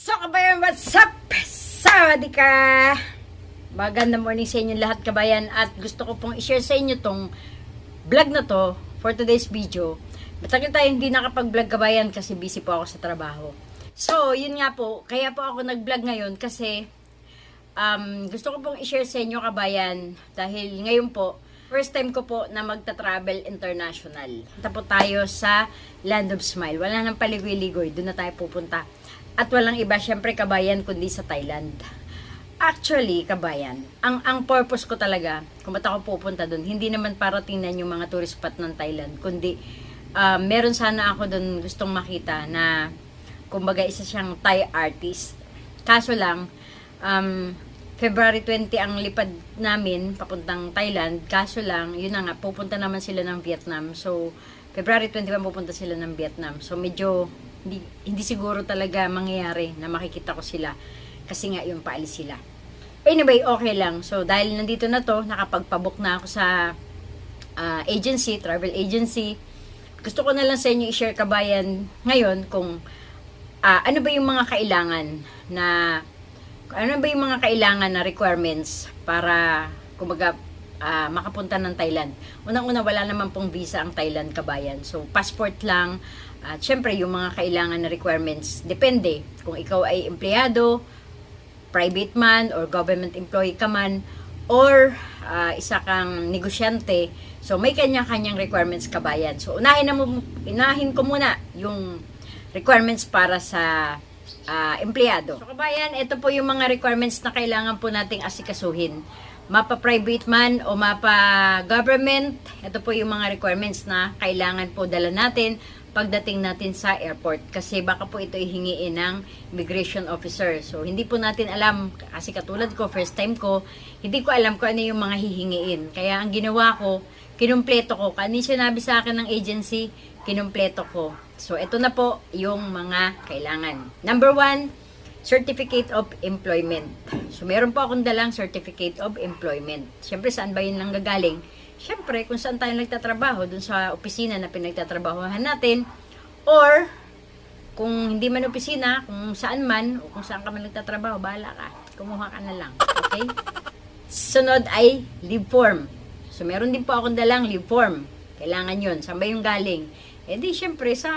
So, kabayan, what's up? Sawadee ka! Magandang morning sa inyo lahat, kabayan. At gusto ko pong i-share sa inyo tong vlog na to for today's video. Matagal tayo hindi nakapag-vlog, kabayan, kasi busy po ako sa trabaho. So, yun nga po. Kaya po ako nag-vlog ngayon kasi um, gusto ko pong i-share sa inyo, kabayan, dahil ngayon po, first time ko po na magta-travel international. Punta po tayo sa Land of Smile. Wala nang paligoy-ligoy. Doon na tayo pupunta. At walang iba, syempre, kabayan, kundi sa Thailand. Actually, kabayan, ang ang purpose ko talaga, kung ba't ako pupunta doon, hindi naman para tingnan yung mga tourist spot ng Thailand, kundi uh, meron sana ako doon gustong makita na kumbaga isa siyang Thai artist. Kaso lang, um, February 20 ang lipad namin papuntang Thailand. Kaso lang, yun na nga, pupunta naman sila ng Vietnam. So, February 21 pupunta sila ng Vietnam. So, medyo hindi, hindi siguro talaga mangyayari na makikita ko sila. Kasi nga, yung paalis sila. Anyway, okay lang. So, dahil nandito na to, nakapagpabook na ako sa ah, agency, travel agency. Gusto ko na lang sa inyo i-share kabayan ngayon kung ah, ano ba yung mga kailangan na ano ba yung mga kailangan na requirements para kumbaga ah, makapunta ng Thailand. Unang-una wala naman pong visa ang Thailand kabayan. So passport lang at syempre yung mga kailangan na requirements depende kung ikaw ay empleyado, private man or government employee ka man or ah, isa kang negosyante. So may kanya-kanyang requirements kabayan. So unahin na mo unahin ko muna yung requirements para sa ah, empleyado. So kabayan, ito po yung mga requirements na kailangan po nating asikasuhin. Mapa-private man o mapa-government, ito po yung mga requirements na kailangan po dala natin pagdating natin sa airport. Kasi baka po ito ihingiin ng immigration officer. So, hindi po natin alam, kasi katulad ko, first time ko, hindi ko alam kung ano yung mga hihingiin. Kaya ang ginawa ko, kinumpleto ko. Kani sinabi sa akin ng agency, kinumpleto ko. So, ito na po yung mga kailangan. Number one, Certificate of Employment. So, meron po akong dalang Certificate of Employment. Siyempre, saan ba yun lang gagaling? Siyempre, kung saan tayo nagtatrabaho, dun sa opisina na pinagtatrabahohan natin, or kung hindi man opisina, kung saan man, o kung saan ka man nagtatrabaho, bahala ka. Kumuha ka na lang. Okay? Sunod ay leave form. So, meron din po akong dalang leave form. Kailangan yun. Saan ba yung galing? Eh di, syempre, sa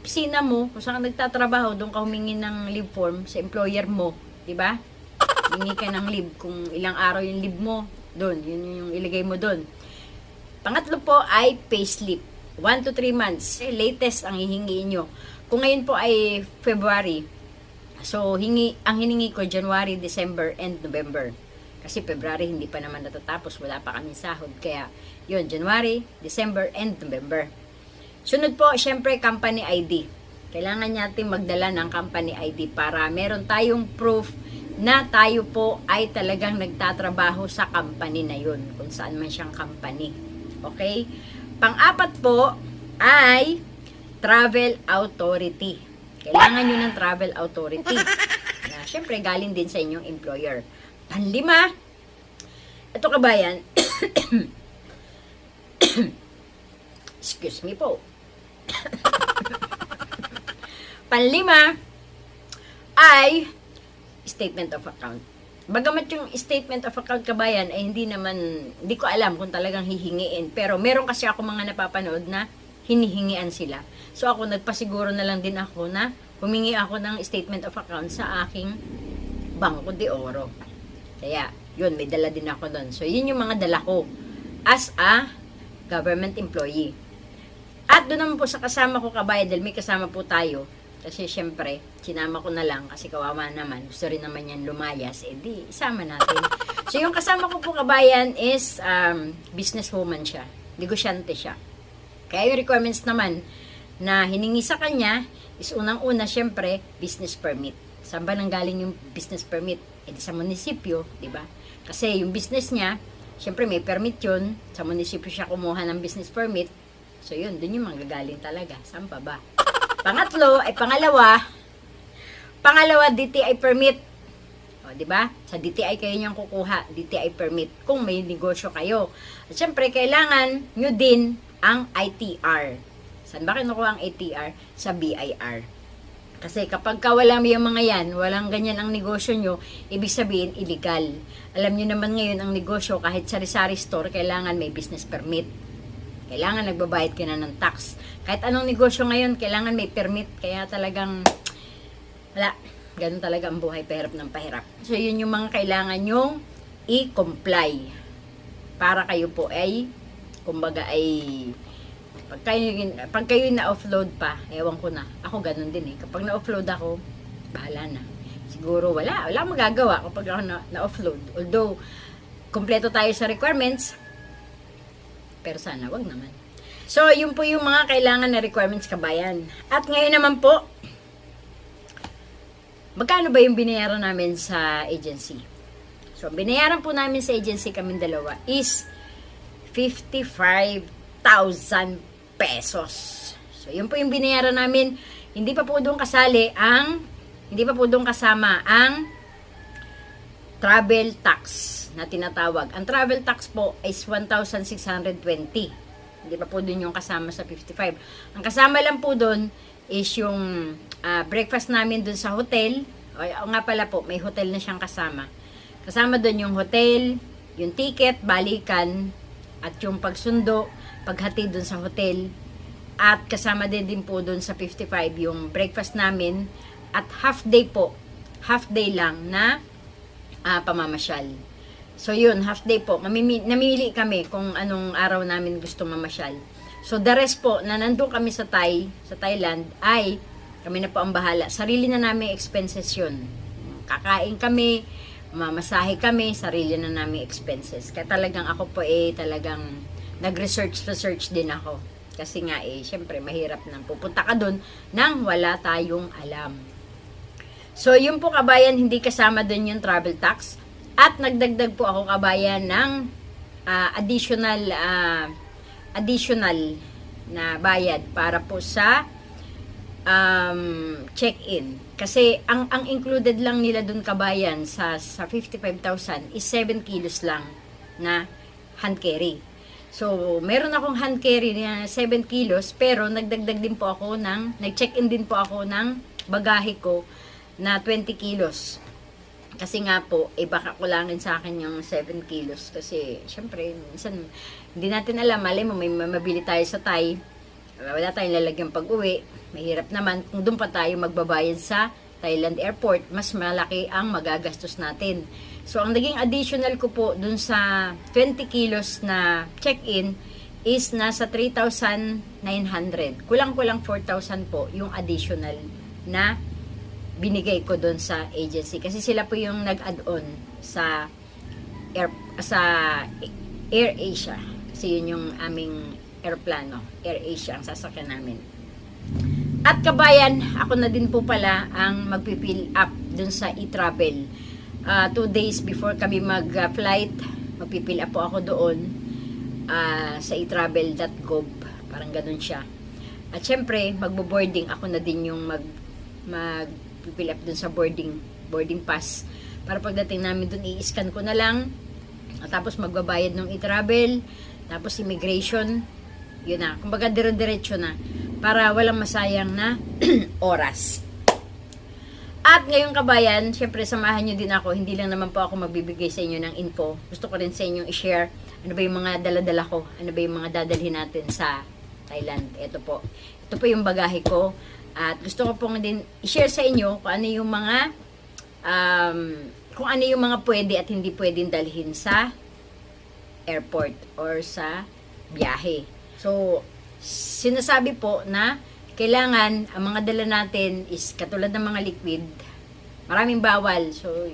opisina mo, kung saan ka nagtatrabaho, doon ka humingi ng leave form sa employer mo. di ba? Hingi ka ng leave. Kung ilang araw yung leave mo, doon. Yun yung ilagay mo doon. Pangatlo po ay payslip. 1 to 3 months. Eh, latest ang hihingiin nyo. Kung ngayon po ay February, so hingi, ang hiningi ko January, December, and November. Kasi February hindi pa naman natatapos, wala pa kami sahod. Kaya, yun, January, December, and November. Sunod po, syempre, company ID. Kailangan natin magdala ng company ID para meron tayong proof na tayo po ay talagang nagtatrabaho sa company na yun, kung saan man siyang company. Okay? Pang-apat po ay travel authority. Kailangan nyo ng travel authority. Na, syempre, galing din sa inyong employer. Panlima, ito kabayan, excuse me po. Panlima ay statement of account. Bagamat yung statement of account kabayan ay hindi naman, hindi ko alam kung talagang hihingiin. Pero meron kasi ako mga napapanood na hinihingian sila. So ako nagpasiguro na lang din ako na humingi ako ng statement of account sa aking Bangko de Oro. Kaya, yun, may dala din ako doon. So, yun yung mga dala ko as a government employee. At doon naman po sa kasama ko kabayan, dahil may kasama po tayo, kasi syempre, sinama ko na lang kasi kawawa naman. Gusto rin naman yan lumayas. Eh di, isama natin. So yung kasama ko po kabayan is um, businesswoman siya. Negosyante siya. Kaya yung requirements naman na hiningi sa kanya is unang-una syempre business permit. Saan ba nanggaling yung business permit? Eh di sa munisipyo, di ba? Kasi yung business niya, syempre may permit yun. Sa munisipyo siya kumuha ng business permit. So yun, dun yung manggagaling talaga. Saan pa ba? Pangatlo, ay pangalawa, pangalawa, DTI permit. O, di ba? Sa DTI kayo niyang kukuha, DTI permit, kung may negosyo kayo. At syempre, kailangan nyo din ang ITR. Saan ba kinukuha ang ITR? Sa BIR. Kasi kapag ka wala yung mga yan, walang ganyan ang negosyo nyo, ibig sabihin illegal. Alam nyo naman ngayon ang negosyo, kahit sari-sari store, kailangan may business permit. Kailangan nagbabayad ka na ng tax. Kahit anong negosyo ngayon, kailangan may permit. Kaya talagang, wala, ganun talaga ang buhay, pahirap ng pahirap. So yun yung mga kailangan nyong i-comply. Para kayo po ay, kumbaga ay, pag kayo, pag kayo na-offload pa, ewan ko na. Ako ganun din eh. Kapag na-offload ako, bahala na. Siguro wala. Wala magagawa kapag ako na- na-offload. Although, kompleto tayo sa requirements, pero sana wag naman. So, yun po yung mga kailangan na requirements kabayan. At ngayon naman po, magkano ba yung binayaran namin sa agency? So, binayaran po namin sa agency kaming dalawa is 55,000 pesos. So, yun po yung binayaran namin. Hindi pa po doon kasali ang, hindi pa po doon kasama ang travel tax na tinatawag. Ang travel tax po is 1,620. Hindi pa po doon yung kasama sa 55. Ang kasama lang po doon is yung ah, breakfast namin doon sa hotel. O, o nga pala po, may hotel na siyang kasama. Kasama doon yung hotel, yung ticket, balikan, at yung pagsundo, paghatid doon sa hotel. At kasama din din po doon sa 55 yung breakfast namin. At half day po, half day lang na ah, pamamasyal. So yun, half day po. Mamimi- namili kami kung anong araw namin gusto mamasyal. So the rest po, na nandun kami sa Thai, sa Thailand, ay kami na po ang bahala. Sarili na namin expenses yun. Kakain kami, mamasahe kami, sarili na namin expenses. Kaya talagang ako po eh, talagang nag-research research din ako. Kasi nga eh, syempre mahirap nang pupunta ka dun nang wala tayong alam. So, yun po kabayan, hindi kasama dun yung travel tax. At nagdagdag po ako kabayan ng ah, additional ah, additional na bayad para po sa um, check-in. Kasi ang ang included lang nila dun kabayan sa sa 55,000 is 7 kilos lang na hand carry. So, meron akong hand carry na 7 kilos, pero nagdagdag din po ako ng, nag-check-in din po ako ng bagahe ko na 20 kilos. Kasi nga po, eh baka kulangin sa akin yung 7 kilos. Kasi, syempre, minsan, hindi natin alam, mali mo, may mabili tayo sa Thai, wala tayong lalagyan pag uwi, mahirap naman kung doon pa tayo magbabayad sa Thailand Airport, mas malaki ang magagastos natin. So, ang naging additional ko po dun sa 20 kilos na check-in is nasa 3,900. Kulang-kulang 4,000 po yung additional na binigay ko dun sa agency. Kasi sila po yung nag-add-on sa Air, sa Air Asia. Kasi yun yung aming aeroplano. Air Asia ang sasakyan namin. At kabayan, ako na din po pala ang magpipill up dun sa e-travel. Ah, two days before kami mag-flight, magpipill up po ako doon ah, sa etravel.gov. Parang ganun siya. At syempre, magbo-boarding ako na din yung mag mag-fill up dun sa boarding boarding pass. Para pagdating namin dun, i-scan ko na lang. At tapos magbabayad ng e-travel. Tapos immigration. Yun na. Kumbaga, dire-diretso na. Para walang masayang na oras. At ngayong kabayan, syempre samahan nyo din ako. Hindi lang naman po ako magbibigay sa inyo ng info. Gusto ko rin sa inyo i-share ano ba yung mga daladala ko. Ano ba yung mga dadalhin natin sa Thailand. Ito po. Ito po yung bagahe ko. At gusto ko pong din i-share sa inyo kung ano yung mga um, kung ano yung mga pwede at hindi pwedeng dalhin sa airport or sa biyahe. So, sinasabi po na kailangan ang mga dala natin is katulad ng mga liquid, maraming bawal. So,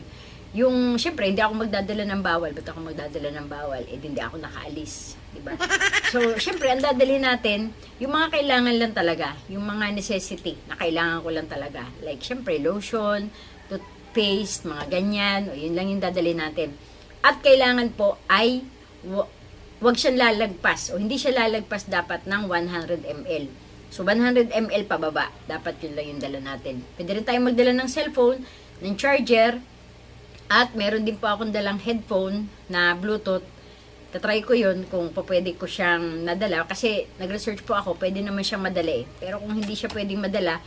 yung, syempre, hindi ako magdadala ng bawal. Ba't ako magdadala ng bawal? Eh, hindi ako nakaalis. Diba? So, syempre, ang dadalhin natin, yung mga kailangan lang talaga. Yung mga necessity na kailangan ko lang talaga. Like, syempre, lotion, toothpaste, mga ganyan. O, yun lang yung dadalhin natin. At kailangan po ay wa- wag siyang lalagpas o hindi siya lalagpas dapat ng 100 ml. So 100 ml pababa, dapat yun lang yung dala natin. Pwede rin tayong magdala ng cellphone, ng charger, at meron din po akong dalang headphone na Bluetooth. Tatry ko yun kung pa pwede ko siyang nadala. Kasi nag-research po ako, pwede naman siyang madala eh. Pero kung hindi siya pwedeng madala,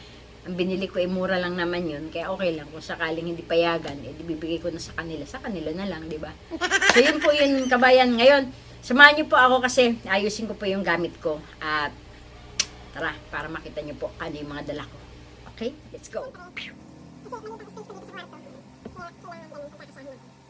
ang binili ko ay mura lang naman yun. Kaya okay lang. Kung sakaling hindi payagan, eh, bibigay ko na sa kanila. Sa kanila na lang, di ba? So, yun po yun, kabayan. Ngayon, samahan niyo po ako kasi ayusin ko po yung gamit ko. At, tara, para makita niyo po ano yung mga dala ko. Okay? Let's go. Kasi maraming pang space ko dito sa kwarto. Kaya kailangan ganun pagkakasahin natin.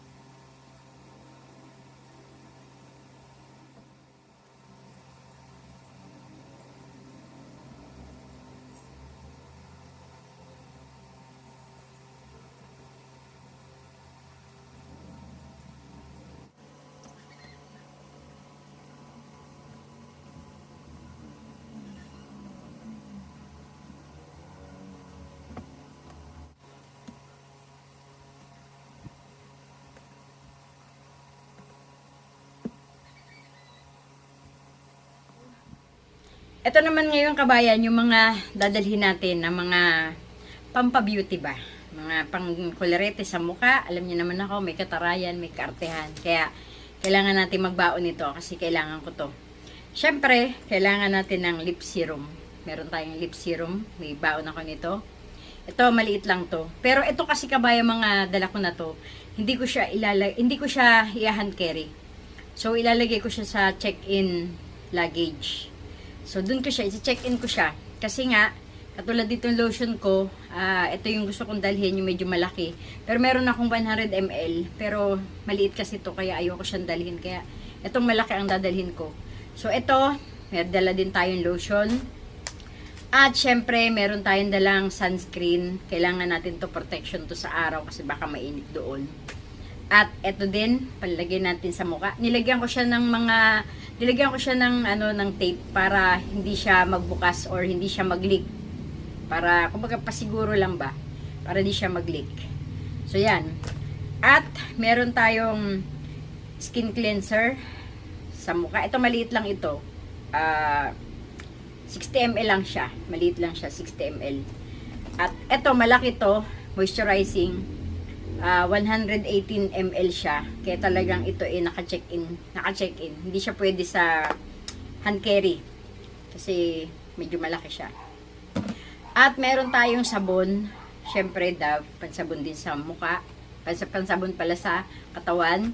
Ito naman ngayon kabayan, yung mga dadalhin natin na mga pampabeauty ba? Mga pang kolorete sa muka. Alam niyo naman ako, may katarayan, may kaartehan. Kaya kailangan natin magbaon nito kasi kailangan ko to. Siyempre, kailangan natin ng lip serum. Meron tayong lip serum. May baon ako nito. Ito, maliit lang to. Pero ito kasi kabayan mga dala ko na to, hindi ko siya ilalagay, hindi ko siya i-hand carry. So, ilalagay ko siya sa check-in luggage. So, dun ko siya, i-check-in ko siya. Kasi nga, katulad dito yung lotion ko, ah, ito yung gusto kong dalhin, yung medyo malaki. Pero meron akong 100 ml, pero maliit kasi to kaya ayoko siyang dalhin. Kaya, itong malaki ang dadalhin ko. So, ito, may dala din tayong lotion. At, syempre, meron tayong dalang sunscreen. Kailangan natin to protection to sa araw kasi baka mainit doon. At ito din, palagay natin sa mukha. Nilagyan ko siya ng mga nilagyan ko siya ng ano ng tape para hindi siya magbukas or hindi siya mag-leak. Para kumbaga pasiguro lang ba para hindi siya mag-leak. So yan. At meron tayong skin cleanser sa mukha. Ito maliit lang ito. Ah 60 ml lang siya. Maliit lang siya, 60 ml. At ito malaki to, moisturizing ah 118 ml siya. Kaya talagang ito ay naka-check-in, naka-check-in. Hindi siya pwede sa hand carry. Kasi medyo malaki siya. At meron tayong sabon. Syempre, Dove, pansabon din sa muka. Pans- Pansabon pala sa katawan.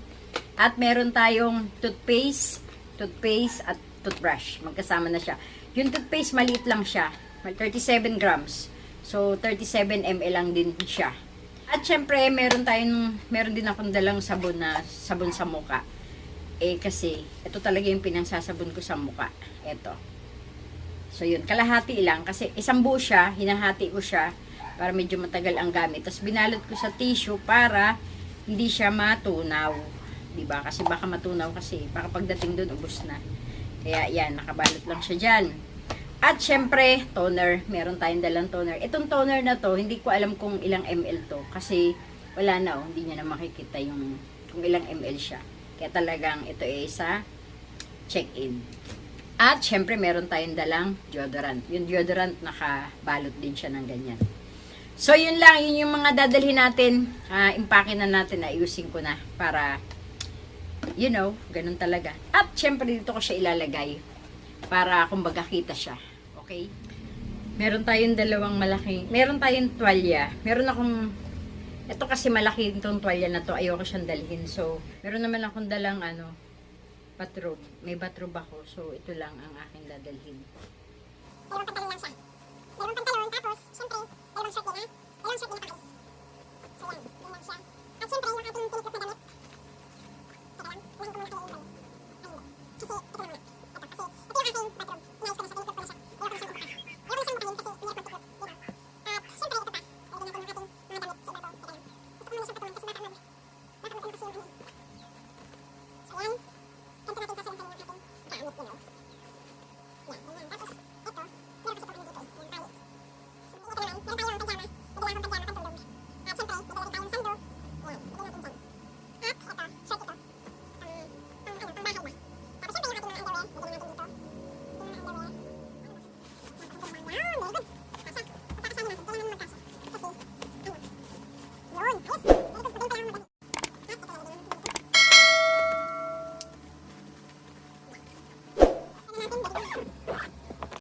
At meron tayong toothpaste, toothpaste at toothbrush. Magkasama na siya. Yung toothpaste, maliit lang siya. 37 grams. So, 37 ml lang din siya. At syempre, meron tayong, meron din akong dalang sabon na sabon sa muka. Eh, kasi, ito talaga yung pinangsasabon ko sa muka. Ito. So, yun. Kalahati lang. Kasi, isang buo siya. Hinahati ko siya para medyo matagal ang gamit. Tapos, binalot ko sa tissue para hindi siya matunaw. 'Di ba Kasi baka matunaw kasi. Baka pagdating doon, ubos na. Kaya, yan. Nakabalot lang siya dyan. At syempre, toner. Meron tayong dalang toner. Itong toner na to, hindi ko alam kung ilang ml to. Kasi wala na oh, hindi niya na makikita yung kung ilang ml siya. Kaya talagang ito ay sa check-in. At syempre, meron tayong dalang deodorant. Yung deodorant, nakabalot din siya ng ganyan. So, yun lang. Yun yung mga dadalhin natin. Uh, impake na natin. Ayusin ko na para, you know, ganun talaga. At syempre, dito ko siya ilalagay para kumbaga kita siya okay? Meron tayong dalawang malaki. Meron tayong tuwalya. Meron akong, ito kasi malaki itong tuwalya na to. Ayoko siyang dalhin. So, meron naman akong dalang ano, bathrobe. May bathrobe ako. So, ito lang ang aking dadalhin. Meron pang lang siya. Meron pang tapos, syempre, dalawang short na